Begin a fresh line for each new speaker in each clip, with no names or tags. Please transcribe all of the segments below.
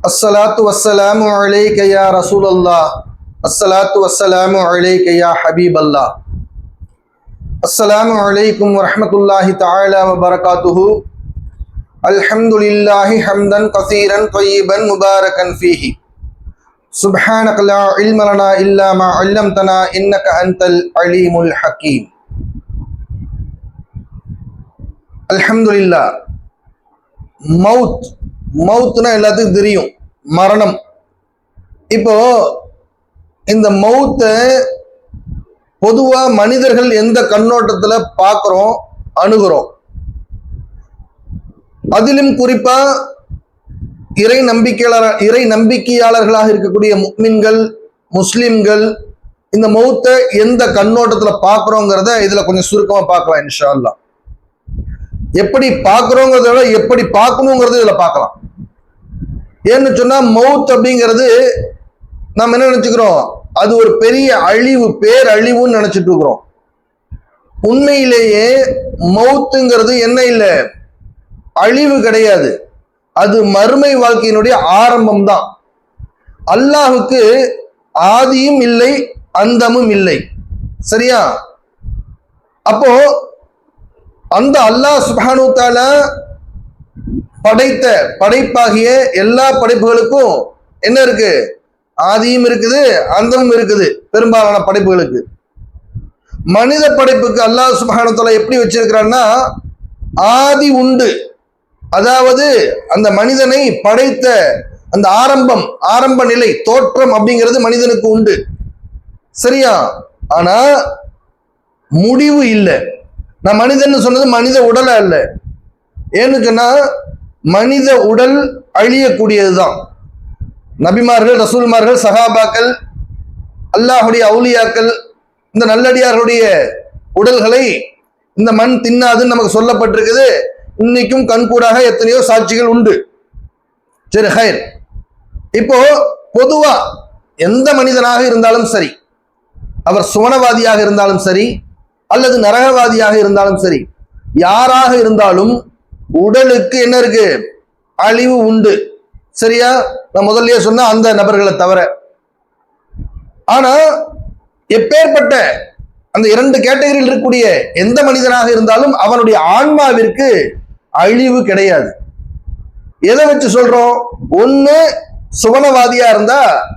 الصلاة والسلام عليك يا رسول الله. الصلاة والسلام عليك يا حبيب الله. السلام عليكم ورحمة الله تعالى وبركاته. الحمد لله حمدا كثيرا طيبا مباركا فيه. سبحانك لا علم لنا إلا ما علمتنا إنك أنت العليم الحكيم. الحمد لله موت மவுத்துனா எல்லாத்துக்கும் தெரியும். மரணம். இப்போ இந்த மவுத்தை பொதுவா மனிதர்கள் எந்த கண்ணோட்டத்துல பார்க்குறோம் அணுகிறோம்? அதிலும் குறிப்பா இறை நம்பிக்கையாளர் இறை நம்பிக்கையாளர்களாக இருக்கக்கூடிய முக்மின்கள் முஸ்லிம்கள் இந்த மௌத்தை எந்த கண்ணோட்டத்துல பார்க்குறோங்கிறத இதுல கொஞ்சம் சுருக்கமா பார்க்கலாம் இன்ஷா அல்லாஹ் எப்படி பார்க்குறோங்கிறத விட எப்படி பார்க்கணுங்கிறது இதுல பார்க்கலாம். ஏன்னு சொன்னா மவுத் அப்படிங்கிறது நம்ம என்ன நினைச்சுக்கிறோம்? அது ஒரு பெரிய அழிவு பேரழிவுன்னு நினைச்சிட்டு இருக்கிறோம். உண்மையிலேயே மவுத்துங்கிறது என்ன இல்லை? அழிவு கிடையாது. அது மறுமை வாழ்க்கையினுடைய ஆரம்பம் தான். அல்லாஹுக்கு ஆதியும் இல்லை அந்தமும் இல்லை. சரியா? அப்போ அந்த அல்லாஹ் சுபானு தாலா படைத்த படைப்பாகிய எல்லா படைப்புகளுக்கும் என்ன இருக்கு? ஆதியும் இருக்குது அந்தமும் இருக்குது பெரும்பாலான படைப்புகளுக்கு. மனித படைப்புக்கு அல்லாஹ் சுபானு எப்படி வச்சிருக்கிறான்னா ஆதி உண்டு. அதாவது அந்த மனிதனை படைத்த அந்த ஆரம்பம் ஆரம்ப நிலை தோற்றம் அப்படிங்கிறது மனிதனுக்கு உண்டு. சரியா? ஆனா முடிவு இல்லை. நான் மனிதன் சொன்னது மனித உடலை அல்ல ஏன்னு சொன்னா மனித உடல் அழியக்கூடியதுதான். நபிமார்கள் ரசூல்மார்கள் சஹாபாக்கள் அல்லாஹுடைய அவுலியாக்கள் இந்த நல்லடியார்களுடைய உடல்களை இந்த மண் தின்னாதுன்னு நமக்கு சொல்லப்பட்டிருக்குது. இன்னைக்கும் கண்கூடாக எத்தனையோ சாட்சிகள் உண்டு. சரி ஹயர் இப்போ பொதுவா எந்த மனிதனாக இருந்தாலும் சரி அவர் சுவனவாதியாக இருந்தாலும் சரி அல்லது நரகவாதியாக இருந்தாலும் சரி யாராக இருந்தாலும் உடலுக்கு என்ன இருக்கு? அழிவு உண்டு. சரியா? நான் முதல்லயே சொன்ன அந்த நபர்களை தவிர. ஆனா எப்பேற்பட்ட அந்த இரண்டு கேட்டகரியில் இருக்கக்கூடிய எந்த மனிதனாக இருந்தாலும் அவனுடைய ஆன்மாவிற்கு அழிவு கிடையாது. எதை வச்சு சொல்றோம்? ஒண்ணு சுவனவாதியா இருந்தா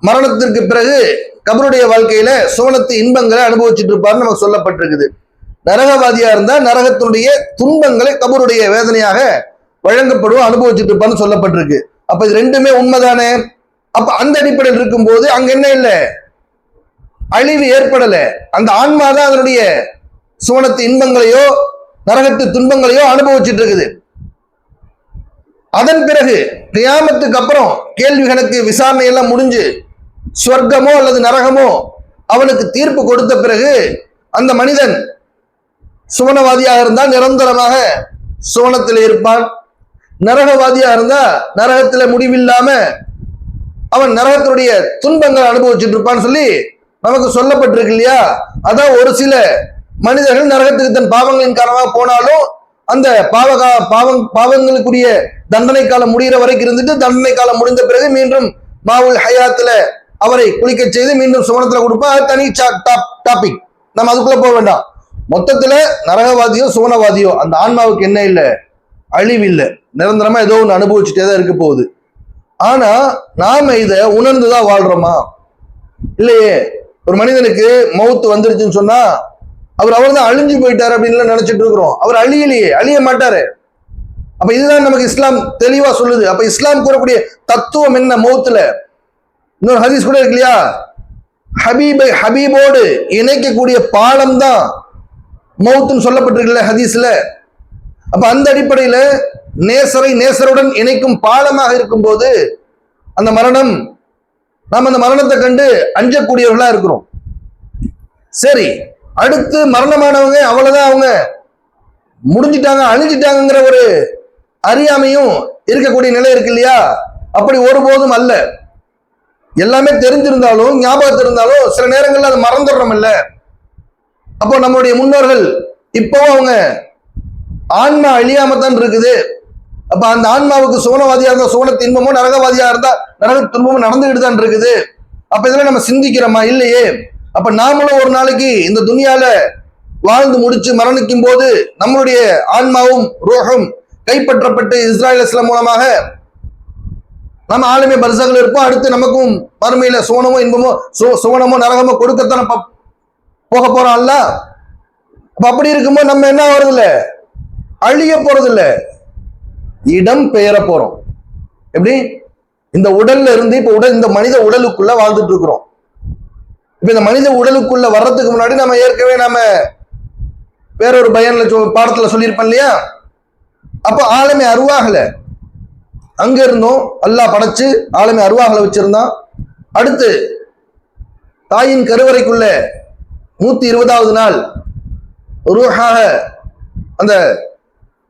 மரணத்திற்கு பிறகு கபருடைய வாழ்க்கையில சுவனத்து இன்பங்களை அனுபவிச்சுட்டு இருப்பார்னு நமக்கு சொல்லப்பட்டிருக்குது. நரகவாதியா இருந்தா நரகத்தினுடைய துன்பங்களை கபருடைய வேதனையாக வழங்கப்படும் அனுபவிச்சுட்டு இருப்பான்னு சொல்லப்பட்டிருக்கு. அப்ப இது ரெண்டுமே உண்மைதானே? அப்ப அந்த அடிப்படையில் இருக்கும்போது அங்க என்ன இல்லை? அழிவு ஏற்படல. அந்த ஆன்மா தான் அதனுடைய சுவனத்து இன்பங்களையோ நரகத்து துன்பங்களையோ அனுபவிச்சுட்டு இருக்குது அதன் பிறகு கியாமத்துக்கு அப்புறம் கேள்விகளுக்கு விசாரணை எல்லாம் முடிஞ்சு சொர்க்கமோ அல்லது நரகமோ அவனுக்கு தீர்ப்பு கொடுத்த பிறகு அந்த மனிதன் சுவனவாதியாக இருந்தால் நிரந்தரமாக சுவனத்தில் இருப்பான். நரகவாதியாக இருந்தா நரகத்துல முடிவில்லாம அவன் நரகத்தினுடைய துன்பங்கள் அனுபவிச்சுட்டு இருப்பான்னு சொல்லி நமக்கு சொல்லப்பட்டிருக்கு இல்லையா? அதான் ஒரு சில மனிதர்கள் நரகத்துக்கு தன் பாவங்களின் காரணமாக போனாலும் அந்த பாவகா பாவம் பாவங்களுக்குரிய தண்டனை காலம் முடிகிற வரைக்கும் இருந்துட்டு தண்டனை காலம் முடிந்த பிறகு மீண்டும் மாவுல் ஹயாத்துல அவரை குளிக்க செய்து மீண்டும் சுமணத்துல கொடுப்பா அது தனி டாபிக் நம்ம அதுக்குள்ள போக வேண்டாம். மொத்தத்துல நரகவாதியோ சுவனவாதியோ அந்த ஆன்மாவுக்கு என்ன இல்லை? அழிவு இல்லை. நிரந்தரமா ஏதோ ஒன்று அனுபவிச்சுட்டே தான் இருக்க போகுது. ஆனா நாம இதை உணர்ந்துதான் வாழ்றோமா? இல்லையே. ஒரு மனிதனுக்கு மவுத்து வந்துருச்சுன்னு சொன்னா அவர் அவர் தான் அழிஞ்சு போயிட்டார் அப்படின்னு நினைச்சிட்டு இருக்கிறோம். அவர் அழியலையே. அழிய மாட்டாரு. அப்ப இதுதான் நமக்கு இஸ்லாம் தெளிவா சொல்லுது. அப்ப இஸ்லாம் கூறக்கூடிய தத்துவம் என்ன மௌத்துல இன்னொரு ஹதீஸ் கூட இருக்கு இல்லையா? ஹபீபை ஹபீபோடு இணைக்கக்கூடிய பாலம் தான் மௌத்துன்னு சொல்லப்பட்டிருக்குல்ல ஹதீஸ்ல. அப்ப அந்த அடிப்படையில நேசரை நேசருடன் இணைக்கும் பாலமாக இருக்கும்போது அந்த மரணம் நாம் அந்த மரணத்தை கண்டு அஞ்சக்கூடியவர்களா இருக்கிறோம். சரி அடுத்து மரணமானவங்க அவ்வளவுதான் அவங்க முடிஞ்சிட்டாங்க அழிஞ்சிட்டாங்கிற ஒரு அறியாமையும் இருக்கக்கூடிய நிலை இருக்கு இல்லையா? அப்படி ஒருபோதும் அல்ல. எல்லாமே தெரிஞ்சிருந்தாலும் ஞாபகத்தில் இருந்தாலும் சில நேரங்களில் அதை மறந்துடுறோம் இல்லை. அப்போ நம்மளுடைய முன்னோர்கள் இப்போவும் அவங்க ஆன்மா அழியாம தான் இருக்குது. அப்ப அந்த ஆன்மாவுக்கு சோனவாதியா இருந்தா சோன இன்பமும் நரகவாதியா இருந்தா நரக துன்பமும் நடந்துகிட்டு தான் இருக்குது. அப்ப இதெல்லாம் நம்ம சிந்திக்கிறோமா? இல்லையே. அப்ப நாமளும் ஒரு நாளைக்கு இந்த துணியால வாழ்ந்து முடிச்சு மரணிக்கும் போது நம்மளுடைய ஆன்மாவும் ரோகம் கைப்பற்றப்பட்டு இஸ்ராயல் இஸ்லாம் மூலமாக நம்ம ஆளுமே பரிசாக இருப்போம். அடுத்து நமக்கும் மறுமையில சோனமோ இன்பமோ சோ சோனமோ நரகமோ கொடுக்கத்தான போக போறான்ல? அப்படி இருக்கும்போது நம்ம என்ன வருது இல்ல அழிய போறது இல்ல இடம் பெயர போறோம். எப்படி? இந்த உடல்ல இருந்து இப்ப உடல் இந்த மனித உடலுக்குள்ள வாழ்ந்துட்டு இருக்கிறோம். இப்ப இந்த மனித உடலுக்குள்ள வர்றதுக்கு முன்னாடி நம்ம ஏற்கனவே நாம வேற ஒரு பயன்ல சொ- பாடத்துல சொல்லியிருப்பேன் இல்லையா? அப்போ ஆளுமை அருவாகல. அங்க இருந்தோம் எல்லாம் படைச்சு ஆளுமை அருவாகல வச்சிருந்தான். அடுத்து தாயின் கருவறைக்குள்ள நூத்தி இருபதாவது நாள் ரூஹாக அந்த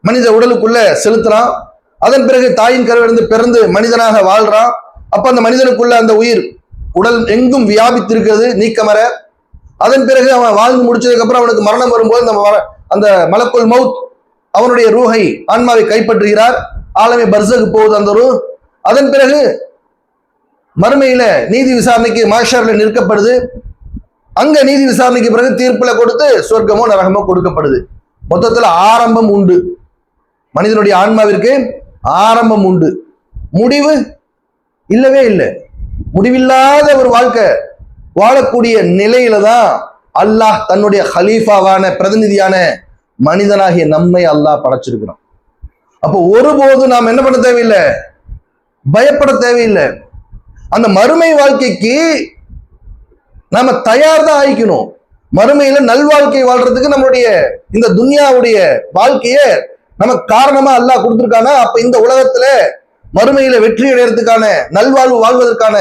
மனித உடலுக்குள்ள செலுத்துறான். அதன் பிறகு தாயின் கருவிலிருந்து பிறந்து மனிதனாக வாழ்றான். அப்ப அந்த மனிதனுக்குள்ள அந்த உயிர் உடல் எங்கும் வியாபித்திருக்கிறது நீக்கமர அதன் பிறகு அவன் வாழ்ந்து முடிச்சதுக்கு அப்புறம் அவனுக்கு மரணம் வரும்போது அந்த அந்த மலக்குள் மவுத் அவனுடைய ரூஹை ஆன்மாவை கைப்பற்றுகிறார். ஆலமி பர்சகு போகுது அந்த ரூ. அதன் பிறகு மறுமையில நீதி விசாரணைக்கு மாஷர்ல நிற்கப்படுது. அங்க நீதி விசாரணைக்கு பிறகு தீர்ப்புல கொடுத்து சொர்க்கமோ நரகமோ கொடுக்கப்படுது. மொத்தத்துல ஆரம்பம் உண்டு. மனிதனுடைய ஆன்மாவிற்கு ஆரம்பம் உண்டு. முடிவு இல்லவே இல்லை. முடிவில்லாத ஒரு வாழ்க்கை வாழக்கூடிய நிலையில தான் அல்லாஹ் தன்னுடைய ஹலீஃபாவான பிரதிநிதியான மனிதனாகிய நம்மை அல்லாஹ் படைச்சிருக்கிறான். அப்போ ஒருபோது நாம் என்ன பண்ண தேவையில்லை? பயப்பட தேவையில்லை. அந்த மறுமை வாழ்க்கைக்கு நாம தயார் தான் ஆயிக்கணும் மறுமையில நல்வாழ்க்கை வாழ்றதுக்கு நம்மளுடைய இந்த துன்யாவுடைய வாழ்க்கைய நமக்கு காரணமா அல்லாஹ் கொடுத்துருக்கானா? அப்ப இந்த உலகத்துல மறுமையில வெற்றி அடையறதுக்கான நல்வாழ்வு வாழ்வதற்கான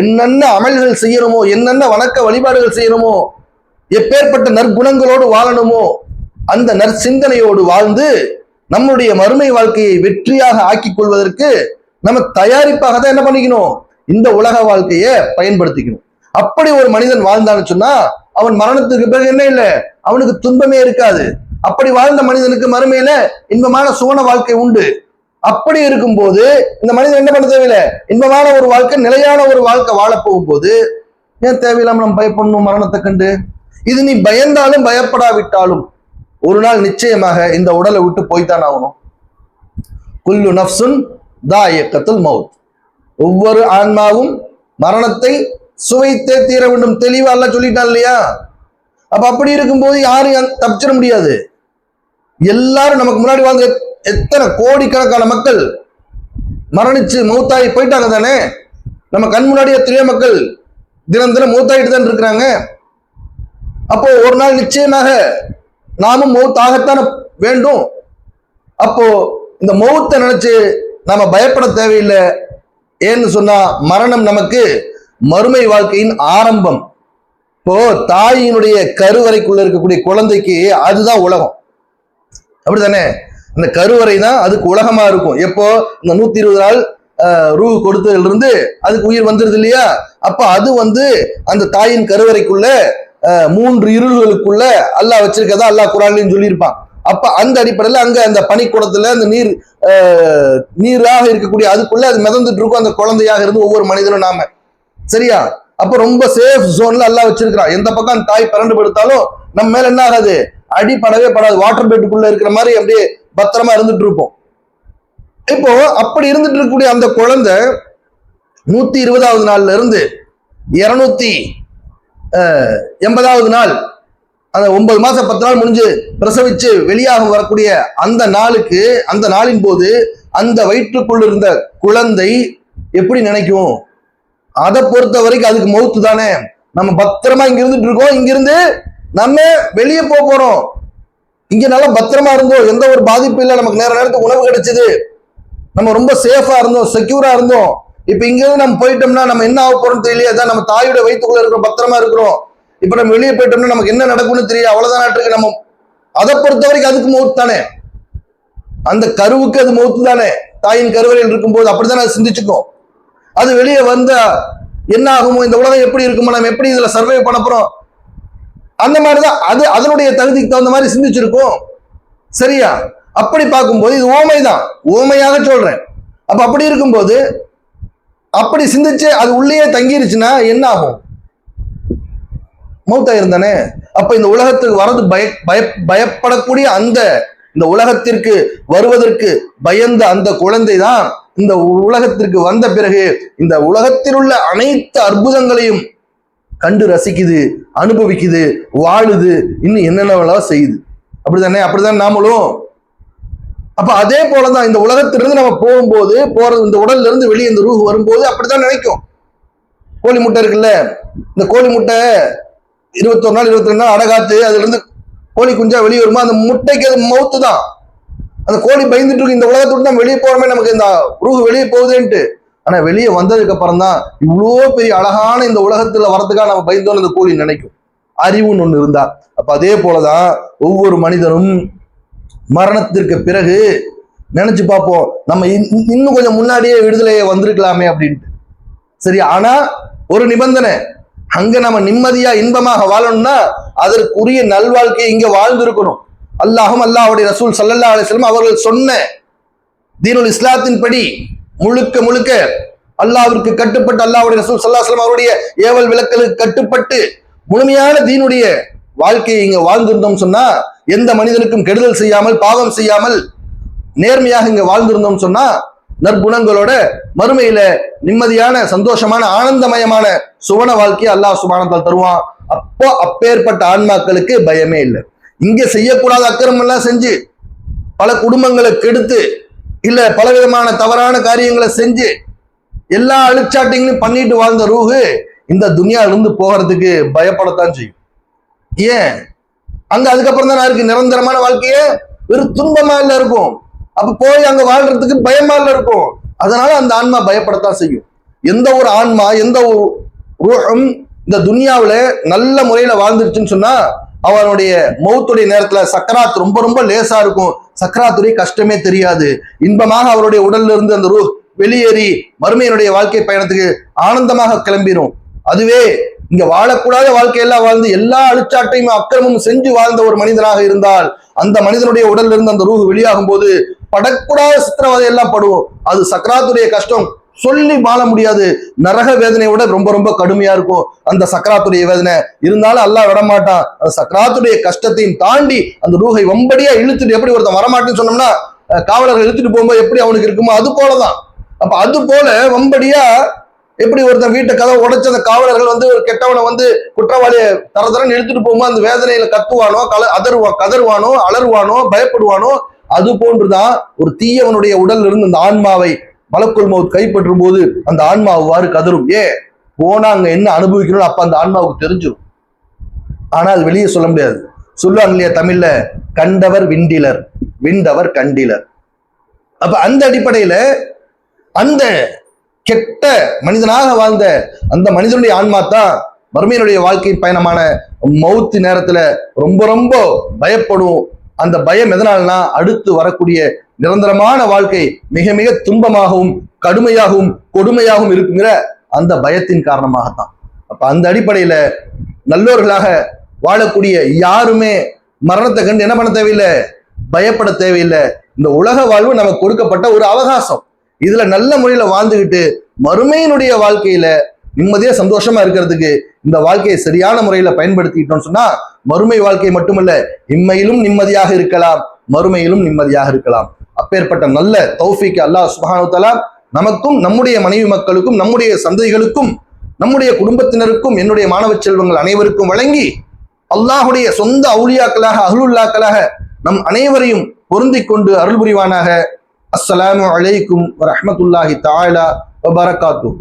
என்னென்ன அமல்கள் செய்யணுமோ என்னென்ன வணக்க வழிபாடுகள் செய்யணுமோ எப்பேற்பட்ட நற்குணங்களோடு வாழணுமோ அந்த நற்சிந்தனையோடு வாழ்ந்து நம்முடைய மறுமை வாழ்க்கையை வெற்றியாக ஆக்கிக் கொள்வதற்கு நம்ம தயாரிப்பாக தான் என்ன பண்ணிக்கணும்? இந்த உலக வாழ்க்கையை பயன்படுத்திக்கணும். அப்படி ஒரு மனிதன் வாழ்ந்தான்னு சொன்னா அவன் மரணத்துக்கு பிறகு என்ன இல்லை? அவனுக்கு துன்பமே இருக்காது. அப்படி வாழ்ந்த மனிதனுக்கு மறுமையில இன்பமான சுவன வாழ்க்கை உண்டு. அப்படி இருக்கும்போது இந்த மனிதன் என்ன பண்ண தேவையில்லை? இன்பமான ஒரு வாழ்க்கை நிலையான ஒரு வாழ்க்கை வாழ போகும்போது ஏன் தேவையில்லாம நம்ம பயப்படணும் மரணத்தை கண்டு? இது நீ பயந்தாலும் பயப்படாவிட்டாலும் ஒரு நாள் நிச்சயமாக இந்த உடலை விட்டு போய்தான் ஆகணும். குல்லு நஃப்சுன் தாயக்கத்துல் மவுத் ஒவ்வொரு ஆன்மாவும் மரணத்தை சுவைத்தே தீர வேண்டும். தெளிவா எல்லாம் சொல்லிட்டான் இல்லையா? அப்ப அப்படி இருக்கும்போது யாரும் தப்பிச்சிட முடியாது. எல்லாரும் நமக்கு முன்னாடி வாழ்ந்த எத்- எத்தனை கோடிக்கணக்கான மக்கள் மரணிச்சு மௌத்தாகி போயிட்டாங்க தானே? நம்ம கண் முன்னாடி எத்தனையோ மக்கள் தினம் தினம் மௌத்தாகிட்டு தான் இருக்கிறாங்க. அப்போ ஒரு நாள் நிச்சயமாக நாமும் மௌத்தாகத்தான் வேண்டும். அப்போ இந்த மௌத்தை நினைச்சு நாம பயப்பட தேவையில்லை. ஏன்னு சொன்னா மரணம் நமக்கு மறுமை வாழ்க்கையின் ஆரம்பம். இப்போ தாயினுடைய கருவறைக்குள்ள இருக்கக்கூடிய குழந்தைக்கு அதுதான் உலகம். அப்படித்தானே? அந்த கருவறை தான் அதுக்கு உலகமா இருக்கும். எப்போ? இந்த நூத்தி இருபது நாள் ரூ கொடுத்ததுல இருந்து அதுக்கு உயிர் வந்துருது இல்லையா? அப்ப அது வந்து அந்த தாயின் கருவறைக்குள்ள மூன்று இருள்களுக்குள்ள அல்லாஹ் வச்சிருக்கதா அல்லாஹ் குரான்லையும் சொல்லியிருப்பான். அப்ப அந்த அடிப்படையில அங்க அந்த பனிக்கூடத்துல அந்த நீர் நீராக இருக்கக்கூடிய அதுக்குள்ள அது மிதந்துட்டு இருக்கும். அந்த குழந்தையாக இருந்து ஒவ்வொரு மனிதனும் நாம. சரியா? அப்ப ரொம்ப சேஃப் ஜோன்ல எல்லாம் வச்சிருக்கிறான். எந்த பக்கம் தாய் பரண்டு படுத்தாலும் நம்ம மேல என்ன ஆகாது? அடி படவே படாது. வாட்டர் பெட்டுக்குள்ள இருக்கிற மாதிரி அப்படியே பத்திரமா இருந்துட்டு இருப்போம். இப்போ அப்படி இருந்துட்டு இருக்கக்கூடிய அந்த குழந்தை நூத்தி இருபதாவது நாள்ல இருந்து இருநூத்தி எண்பதாவது நாள் அந்த ஒன்பது மாசம் பத்து நாள் முடிஞ்சு பிரசவிச்சு வெளியாக வரக்கூடிய அந்த நாளுக்கு அந்த நாளின் போது அந்த வயிற்றுக்குள் இருந்த குழந்தை எப்படி நினைக்கும்? அதை பொறுத்த வரைக்கும் அதுக்கு மவுத்து தானே? நம்ம பத்திரமா இங்க இருந்துட்டு இருக்கோம். இங்கிருந்து நம்ம வெளியே போக போறோம். இங்க நல்லா பத்திரமா இருந்தோம். எந்த ஒரு பாதிப்பும் இல்லை. நமக்கு நேர நேரத்துக்கு உணவு கிடைச்சது. நம்ம ரொம்ப சேஃபா இருந்தோம். செக்யூரா இருந்தோம். இப்ப இங்க இருந்து நம்ம போயிட்டோம்னா நம்ம என்ன ஆக போறோம் தெரியலையே. அதான் நம்ம தாயோட வயிற்றுக்குள்ள இருக்கிற பத்திரமா இருக்கிறோம். இப்ப நம்ம வெளியே போயிட்டோம்னா நமக்கு என்ன நடக்கும்னு தெரியல அவ்வளவுதான் நாட்டுக்கு நம்ம அதை பொறுத்த வரைக்கும் அதுக்கு மவுத்து தானே? அந்த கருவுக்கு அது மவுத்து தானே? தாயின் கருவறையில் இருக்கும்போது அப்படிதான் அதை சிந்திச்சுக்கும். அது வெளியே வந்தா என்ன ஆகுமோ இந்த உலகம் எப்படி இருக்குமோ? நம்ம எப்படி இதுல சர்வே பண்ண போறோம்? அந்த மாதிரிதான். அது அதனுடைய தகுதிக்கு தகுந்த மாதிரி சிந்திச்சிருக்கும். சரியா? அப்படி பார்க்கும்போது இது ஓமைதான். ஓமையாக சொல்றேன். அப்ப அப்படி இருக்கும்போது அப்படி சிந்திச்சு அது உள்ளேயே தங்கிருச்சுன்னா என்ன ஆகும் மௌத்தாயிருந்தானே அப்ப இந்த உலகத்துக்கு வரது பய பய பயப்படக்கூடிய அந்த இந்த உலகத்திற்கு வருவதற்கு பயந்த அந்த குழந்தை தான் இந்த உலகத்திற்கு வந்த பிறகு இந்த உலகத்தில் உள்ள அனைத்து அற்புதங்களையும் கண்டு ரசிக்குது அனுபவிக்குது வாழுது இன்னும் என்னென்னவெல்லாம் செய்யுது. அப்படிதானே அப்படிதான் நாமளும். அப்ப அதே போலதான் இந்த உலகத்திலிருந்து நம்ம போகும்போது போறது இந்த உடல்ல இருந்து வெளியே இந்த ரூஹ் வரும்போது அப்படிதான் நினைக்கும். கோழி முட்டை இருக்குல்ல? இந்த கோழி முட்டை இருபத்தொரு நாள் இருபத்தி ரெண்டு நாள் அடகாத்து அதுல இருந்து கோழி குஞ்சா வெளியே வருமா? அந்த முட்டைக்கு அது மவுத்து தான் அந்த கோழி பயந்துட்டு இருக்கு. இந்த உலகத்தை விட்டு நம்ம வெளியே போறோமே நமக்கு இந்த ரூஹ் வெளியே போகுதுன்ட்டு. ஆனா வெளியே வந்ததுக்கு அப்புறம் தான் இவ்வளோ பெரிய அழகான இந்த உலகத்துல வரதுக்காக நம்ம பயந்தோன்னு இந்த கோழி நினைக்கும். அறிவுன்னு ஒண்ணு இருந்தா. அப்ப அதே போலதான் ஒவ்வொரு மனிதனும் மரணத்திற்கு பிறகு நினைச்சு பார்ப்போம். நம்ம இன்- இன்னும் கொஞ்சம் முன்னாடியே விடுதலையை வந்திருக்கலாமே அப்படின்ட்டு. சரி ஆனா ஒரு நிபந்தனை. அங்க நம்ம நிம்மதியா இன்பமாக வாழணும்னா அதற்குரிய நல்வாழ்க்கையை இங்க வாழ்ந்திருக்கணும். அல்லாஹும் அல்லாஹுடைய ரசூல் சல்லல்லா அலிஸ்லம் அவர்கள் சொன்ன தீனுல் இஸ்லாத்தின் படி முழுக்க முழுக்க அல்லாவிற்கு கட்டுப்பட்டு அல்லாவுடைய ரசூல் ஸல்லல்லாஹு அலைஹி அவருடைய ஏவல் விளக்கலுக்கு கட்டுப்பட்டு முழுமையான தீனுடைய வாழ்க்கையை இங்க வாழ்ந்திருந்தோம் சொன்னா எந்த மனிதனுக்கும் கெடுதல் செய்யாமல் பாவம் செய்யாமல் நேர்மையாக இங்க வாழ்ந்திருந்தோம் சொன்னா நற்குணங்களோட மறுமையில நிம்மதியான சந்தோஷமான ஆனந்தமயமான சுவன வாழ்க்கையை அல்லாஹ் சுபானத்தால் தருவான். அப்போ அப்பேற்பட்ட ஆன்மாக்களுக்கு பயமே இல்லை. இங்க செய்யக்கூடாத அக்கிரமம் எல்லாம் செஞ்சு பல குடும்பங்களை கெடுத்து இல்ல பல விதமான தவறான காரியங்களை செஞ்சு எல்லா அழிச்சாட்டிங்களையும் பண்ணிட்டு வாழ்ந்த ரூஹு இந்த துனியால இருந்து போகிறதுக்கு பயப்படத்தான் செய்யும். ஏன்? அங்க அதுக்கப்புறம் தான் இருக்கு நிரந்தரமான வாழ்க்கையே? வெறும் துன்பமா இல்ல இருக்கும். அப்ப போய் அங்க வாழ்றதுக்கு பயமா இல்ல இருக்கும். அதனால அந்த ஆன்மா பயப்படத்தான் செய்யும். எந்த ஒரு ஆன்மா எந்த ஒரு ரூஹம் இந்த துனியாவில் நல்ல முறையில வாழ்ந்துருச்சுன்னு சொன்னா அவனுடைய மௌத்துடைய நேரத்துல சக்கராத் ரொம்ப ரொம்ப லேசா இருக்கும். சக்கராத்துடைய கஷ்டமே தெரியாது. இன்பமாக அவருடைய உடல்ல இருந்து அந்த ரூ வெளியேறி மறுமையினுடைய வாழ்க்கை பயணத்துக்கு ஆனந்தமாக கிளம்பிரும். அதுவே இங்க வாழக்கூடாத வாழ்க்கையெல்லாம் வாழ்ந்து எல்லா அழிச்சாட்டையும் அக்கிரமும் செஞ்சு வாழ்ந்த ஒரு மனிதனாக இருந்தால் அந்த மனிதனுடைய உடல்ல இருந்து அந்த ரூஹ் வெளியாகும் போது படக்கூடாத சித்திரவதை எல்லாம் படுவோம். அது சக்கராத்துடைய கஷ்டம். சொல்லி வாழ முடியாது. நரக வேதனையை விட ரொம்ப ரொம்ப கடுமையா இருக்கும். அந்த சக்கராத்துடைய வேதனை. இருந்தாலும் அல்லா விடமாட்டான். அந்த சக்கராத்துடைய கஷ்டத்தையும் தாண்டி அந்த ரூகை வம்படியா இழுத்துட்டு எப்படி ஒருத்தன் வரமாட்டேன்னு சொன்னோம்னா காவலர்கள் இழுத்துட்டு போகும்போது எப்படி அவனுக்கு இருக்குமோ அது போலதான். அப்ப அது போல வம்படியா எப்படி ஒருத்தன் வீட்டை கதவை உடைச்ச அந்த காவலர்கள் வந்து ஒரு கெட்டவனை வந்து குற்றவாளியை தர தரன்னு இழுத்துட்டு போகும்போது அந்த வேதனையில கத்துவானோ கல அதருவா கதறுவானோ அலறுவானோ பயப்படுவானோ அது போன்றுதான் ஒரு தீயவனுடைய உடல்ல இருந்து அந்த ஆன்மாவை மலக்குள் மவுத் கைப்பற்றும் போது அந்த ஆன்மா அவ்வாறு கதரும் ஏ போனா அங்க என்ன அனுபவிக்கணும்னு அப்ப அந்த ஆன்மாவுக்கு தெரிஞ்சிடும் ஆனால் அது வெளியே சொல்ல முடியாது. சொல்லுவாங்க இல்லையா தமிழ்ல? கண்டவர் விண்டிலர் விண்டவர் கண்டிலர். அப்ப அந்த அடிப்படையில அந்த கெட்ட மனிதனாக வாழ்ந்த அந்த மனிதனுடைய ஆன்மா தான் மறுமையினுடைய வாழ்க்கை பயணமான மௌத்து நேரத்துல ரொம்ப ரொம்ப பயப்படும். அந்த பயம் எதனால்னா அடுத்து வரக்கூடிய நிரந்தரமான வாழ்க்கை மிக மிக துன்பமாகவும் கடுமையாகவும் கொடுமையாகவும் இருக்குங்கிற அந்த பயத்தின் காரணமாகத்தான். அப்ப அந்த அடிப்படையில நல்லோர்களாக வாழக்கூடிய யாருமே மரணத்தை கண்டு என்ன பண்ண தேவையில்லை? பயப்பட தேவையில்லை. இந்த உலக வாழ்வு நமக்கு கொடுக்கப்பட்ட ஒரு அவகாசம். இதுல நல்ல முறையில வாழ்ந்துகிட்டு மறுமையினுடைய வாழ்க்கையில நிம்மதியா சந்தோஷமா இருக்கிறதுக்கு இந்த வாழ்க்கையை சரியான முறையில பயன்படுத்திக்கிட்டோம்னு சொன்னா மறுமை வாழ்க்கை மட்டுமல்ல இம்மையிலும் நிம்மதியாக இருக்கலாம் மறுமையிலும் நிம்மதியாக இருக்கலாம். அப்பேற்பட்ட நல்ல தௌஃபீக் அல்லாஹ் சுபானுத்தலா நமக்கும் நம்முடைய மனைவி மக்களுக்கும் நம்முடைய சந்ததிகளுக்கும் நம்முடைய குடும்பத்தினருக்கும் என்னுடைய மாணவ செல்வங்கள் அனைவருக்கும் வழங்கி அல்லாஹுடைய சொந்த அவுளியாக்களாக அஹ்லுல்லாக்களாக நம் அனைவரையும் பொருந்திக் கொண்டு அருள் புரிவானாக. அஸ்ஸலாமு அலைக்கும் வரஹ்மத்துல்லாஹி தாயலா வபரகாத்துஹு.